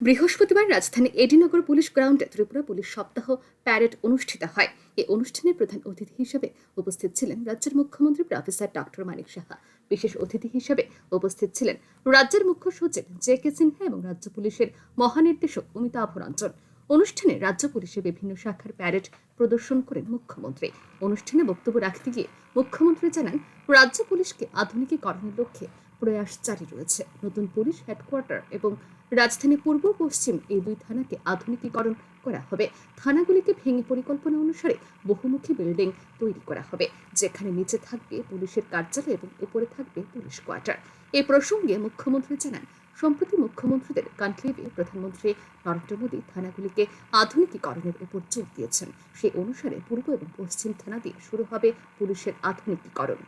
বৃহস্পতিবার রাজধানী এডিনগর পুলিশ গ্রাউন্ডে ত্রিপুরা পুলিশ সপ্তাহ প্যারেড অনুষ্ঠিত হয়। এই অনুষ্ঠানে প্রধান অতিথি হিসেবে উপস্থিত ছিলেন রাজ্যের মুখ্যমন্ত্রী প্রফেসর ডক্টর মানিক সাহা। বিশেষ অতিথি হিসেবে উপস্থিত ছিলেন রাজ্যের মুখ্য সচিব জে কে সিনহা এবং রাজ্য পুলিশের মহানির্দেশক অমিতাভ রঞ্জন। অনুষ্ঠানে রাজ্য পুলিশের বিভিন্ন শাখার প্যারেড প্রদর্শন করেন মুখ্যমন্ত্রী। অনুষ্ঠানে বক্তব্য রাখতে গিয়ে মুখ্যমন্ত্রী জানান, রাজ্য পুলিশকে আধুনিকীকরণের লক্ষ্যে প্রয়াস জারি রয়েছে। নতুন পুলিশ হেডকোয়ার্টার এবং রাজধানী পূর্ব পশ্চিম এই দুই থানাকে আধুনিকীকরণ করা হবে। থানাগুলিকে ভেঙে পরিকল্পনা অনুসারে বহুমুখী বিল্ডিং তৈরি করা হবে, যেখানে নিচে থাকবে পুলিশের কার্যালয় এবং উপরে থাকবে পুলিশ কোয়ার্টার। এ প্রসঙ্গে মুখ্যমন্ত্রী জানান সম্প্রতি মুখ্যমন্ত্রীদের কনক্লেভে প্রধানমন্ত্রী নরেন্দ্র মোদী থানাগুলিকে আধুনিকীকরণের উপর জোর দিয়েছেন। সেই অনুসারে পূর্ব এবং পশ্চিম থানা দিয়ে শুরু হবে পুলিশের আধুনিকীকরণ।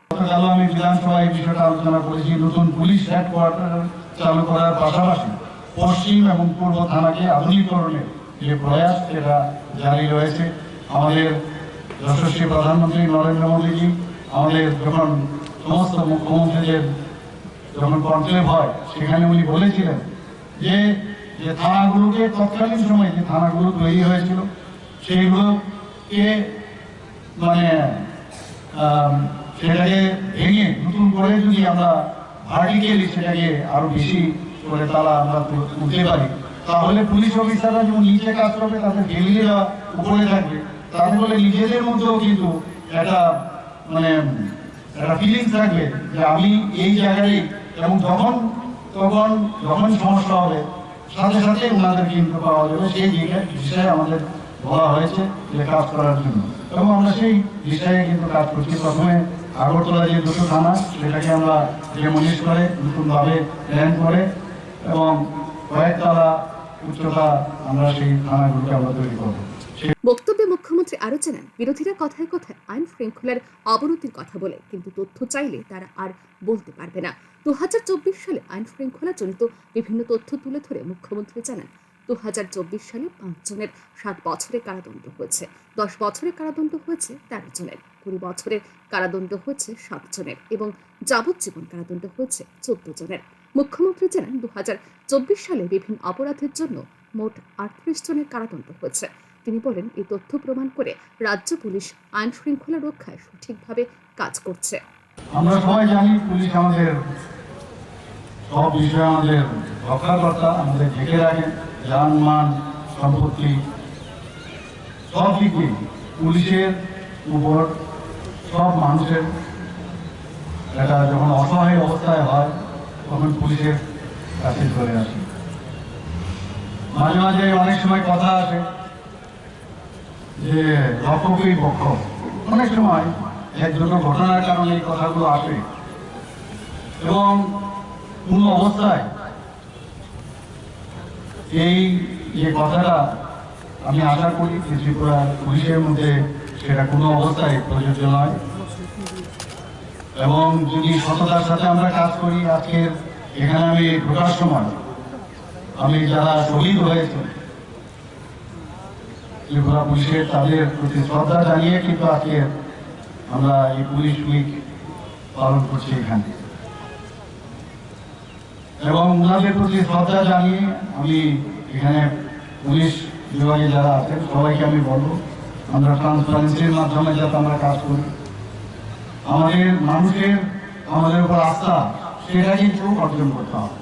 আমি বিধানসভায় বিষয়টা আলোচনা করেছি। নতুন পুলিশ হেডকোয়ার্টার চালু করার পাশাপাশি পশ্চিম এবং পূর্ব থানাকে আধুনিকরণের যে প্রয়াস, সেটা জারি রয়েছে। আমাদের যশস্বী প্রধানমন্ত্রী নরেন্দ্র মোদীজি, আমাদের যখন সমস্ত মুখ্যমন্ত্রীদের যখন কনক্লেভ হয়, সেখানে উনি বলেছিলেন যে যে থানাগুলোকে তৎকালীন সময়ে যে থানাগুলো তৈরি হয়েছিল সেইগুলোকে মানে সেটাকে ভেঙে নতুন করে যদি আমরা ভার্টিক্যালি সেটাকে আরও বেশি করে তারা আমরা তুলতে পারি, তাহলে পুলিশ অফিসাররা যেমন নিচে কাজ করবে, তাদের ফ্যামিলিরা উপরে থাকবে তাদের বলে নিজেদের মধ্যেও কিন্তু একটা মানে একটা ফিলিংস থাকবে যে আমি এই জায়গায় এবং যখন তখন যখন সমস্যা হবে, সাথে সাথে ওনাদের কিন্তু পাওয়া যাবে। সেই বিষয়ে আমাদের বলা হয়েছে যে কাজ করার জন্য। এবং আমরা সেই বিষয়ে কিন্তু কাজ করছি। প্রথমে আগরতলা যে দুটো থানা, সেটাকে আমরা ডেমোলিশ করে, নতুনভাবে প্ল্যান করে এবং কয়েকতলা উচ্চতা আমরা সেই থানাগুলোকে আমরা তৈরি করব। বক্তব্যে মুখ্যমন্ত্রী আরও জানান বিরোধীরা কথায় কথায় আইন শৃঙ্খলার অবনতির কথা বলে, কিন্তু তথ্য চাইলে তারা আর বলতে পারবে না। দু সালে আইন শৃঙ্খলা জনিত বিভিন্ন তথ্য তুলে ধরে মুখ্যমন্ত্রী জানান দু সালে পাঁচ জনের সাত বছরের কারাদণ্ড হয়েছে। দশ বছরের কারাদণ্ড হয়েছে তেরো জনের, কুড়ি বছরের কারাদণ্ড হয়েছে সাত জনের এবং যাবজ্জীবন কারাদণ্ড হয়েছে চোদ্দ জনের। মুখ্যমন্ত্রী জানান দু হাজার চব্বিশ সালে বিভিন্ন অপরাধের জন্য মোট আটত্রিশ জনের কারাদণ্ড হয়েছে। তিনি বলেন, এই তথ্য প্রমাণ করে রাজ্য পুলিশ আইন শৃঙ্খলা রক্ষায় সঠিকভাবে কাজ করছে। আমরা সবাই জানি পুলিশ আমাদের সব বিষয়ে আমাদের রক্ষাকর্তা, আমাদের ঢেকে রাখে, যান, মান, সম্পত্তি, সব দিকে পুলিশের উপর, সব মানুষের একটা যখন অসহায় অবস্থায় হয়, তখন পুলিশের কাছে চলে আসে। মাঝে মাঝে অনেক সময় কথা আসে যে রক্ষকই পক্ষ অনেক সময় এক দুটো ঘটনার কারণে এই কথাগুলো আসে। এবং কোনো অবস্থায় এই যে কথাটা আমি আশা করি যে ত্রিপুরার পুলিশের মধ্যে সেটা কোনো অবস্থায় প্রযোজ্য নয়। এবং যদি সততার সাথে আমরা কাজ করি, আজকের এখানে আমি ঢোকার সময় আমি যারা শহীদ হয়েছে ত্রিপুরা পুলিশের তাদের প্রতি শ্রদ্ধা জানিয়ে কিন্তু আজকে আমরা এই পুলিশ উইক পালন করছি এখানে। এবং ওনাদের প্রতি শ্রদ্ধা জানিয়ে আমি এখানে পুলিশ বিভাগে যারা আছেন, সবাইকে আমি বলব, আমরা ট্রান্সপারেন্সির মাধ্যমে যাতে আমরা কাজ করি। আমাদের মানুষের, আমাদের উপর আস্থা সেটা কিন্তু অর্জন করতে হবে।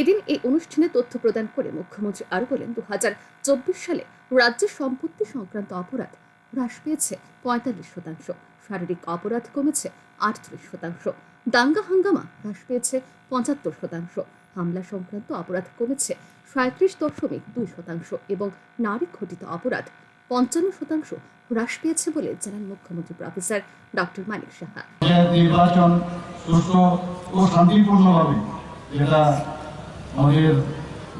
এদিন এই অনুষ্ঠানে তথ্য প্রদান করে মুখ্যমন্ত্রী আরও বলেন দু হাজার চব্বিশ সালে রাজ্যের সম্পত্তি সংক্রান্ত অপরাধ হ্রাস পেয়েছে পঁয়তাল্লিশ শতাংশ। শারীরিক অপরাধ কমেছে আটত্রিশ শতাংশ। দাঙ্গা হাঙ্গামা হ্রাস পেয়েছে পঁচাত্তর শতাংশ। হামলা সংক্রান্ত অপরাধ কমেছে সাঁত্রিশ দশমিক দুই শতাংশ এবং নারী ঘটিত অপরাধ পঞ্চান্ন শতাংশ হ্রাস পেয়েছে বলে জানান মুখ্যমন্ত্রী প্রফেসর ডক্টর মানিক সাহা। নির্বাচন ও শান্তিপূর্ণভাবে যেটা আমাদের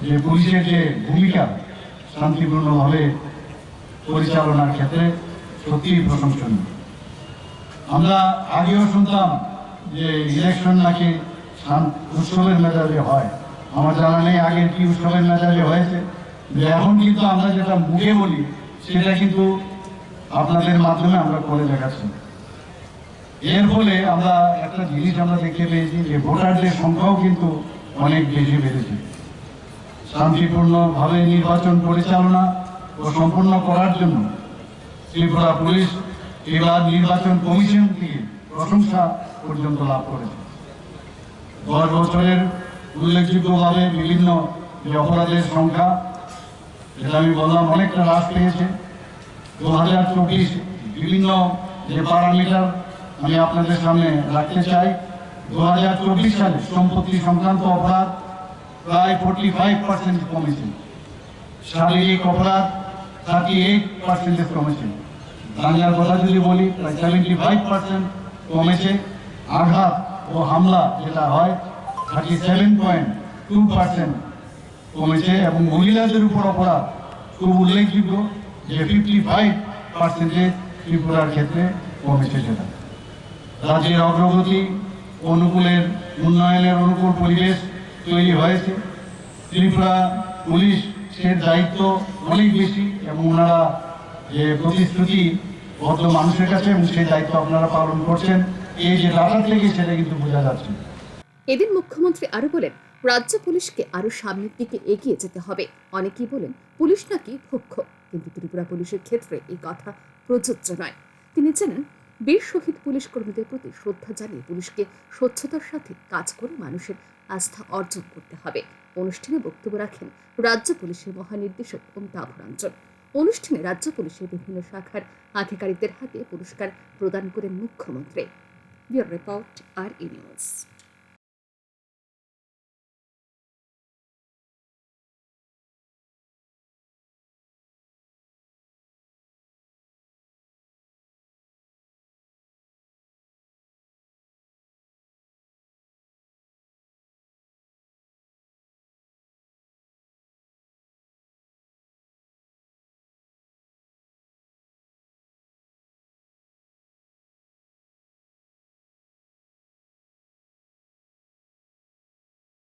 যে পুলিশের যে ভূমিকা শান্তিপূর্ণভাবে পরিচালনার ক্ষেত্রে সত্যিই প্রশংসনীয়। আমরা আগেও শুনতাম যে ইলেকশন নাকি উৎসবের মেজাজে হয়। আমার জানা নেই আগে কি উৎসবের মেজাজে হয়েছে। যে এখন কিন্তু আমরা যেটা মুখে বলি, সেটা কিন্তু আপনাদের মাধ্যমে আমরা করে দেখাচ্ছি। এর ফলে আমরা একটা জিনিস আমরা দেখতে পেয়েছি যে ভোটারদের সংখ্যাও কিন্তু অনেক বেশি বেড়েছে। শান্তিপূর্ণভাবে নির্বাচন পরিচালনা ও সম্পন্ন করার জন্য ত্রিপুরা পুলিশ এবার নির্বাচন কমিশন থেকে প্রশংসা পর্যন্ত লাভ করেছে। দশ বছরের উল্লেখযোগ্যভাবে বিভিন্ন অপরাধের সংখ্যা যেটা আমি বললাম অনেকটা হ্রাস পেয়েছে। দু হাজার চব্বিশ বিভিন্ন যে প্যারামিটার আমি আপনাদের সামনে রাখতে চাই, দু হাজার চব্বিশ সালে সম্পত্তি সংক্রান্ত অপরাধ প্রায় ফোর্টি ফাইভ পার্সেন্ট কমেছে শারীরিক অপরাধ থার্টি এইট পার্সেন্টেজ কমেছে দাঙ্গার কথা যদি বলি প্রায় সেভেন্টি ফাইভ পার্সেন্ট কমেছে আঘাত ও হামলা যেটা হয় thirty seven point two percent কমেছে এবং মহিলাদের উপর অপরাধ খুব উল্লেখযোগ্য যে ফিফটি ফাইভ পার্সেন্টেজ ত্রিপুরার ক্ষেত্রে কমেছে সেটা। রাজ্যের অগ্রগতি, অনুকূলের, উন্নয়নের অনুকূল পরিবেশ তৈরি হয়েছে। ত্রিপুরা পুলিশের দায়িত্ব অনেক বেশি, এবং ওনারা যে প্রতিশ্রুতি বদ্ধ মানুষের কাছে, এবং সেই দায়িত্ব আপনারা পালন করছেন এই যে ডাটা থেকে সেটা কিন্তু বোঝা যাচ্ছে। এদিন মুখ্যমন্ত্রী আরও বলেন, রাজ্য পুলিশকে আরও সামনের দিকে এগিয়ে যেতে হবে। অনেকেই বলেন, পুলিশ নাকি ভক্ষ, কিন্তু ত্রিপুরা পুলিশের ক্ষেত্রে এই কথা প্রযোজ্য নয়। তিনি জানান বীর শহীদ পুলিশ কর্মীদের প্রতি শ্রদ্ধা জানিয়ে পুলিশকে স্বচ্ছতার সাথে কাজ করে মানুষের আস্থা অর্জন করতে হবে। অনুষ্ঠানে বক্তব্য রাখেন রাজ্য পুলিশের মহানির্দেশক অমিতাভ রঞ্জন। অনুষ্ঠানে রাজ্য পুলিশের বিভিন্ন শাখার আধিকারিকদের হাতে পুরস্কার প্রদান করেন মুখ্যমন্ত্রী। রিপোর্ট আর ই নিউজ।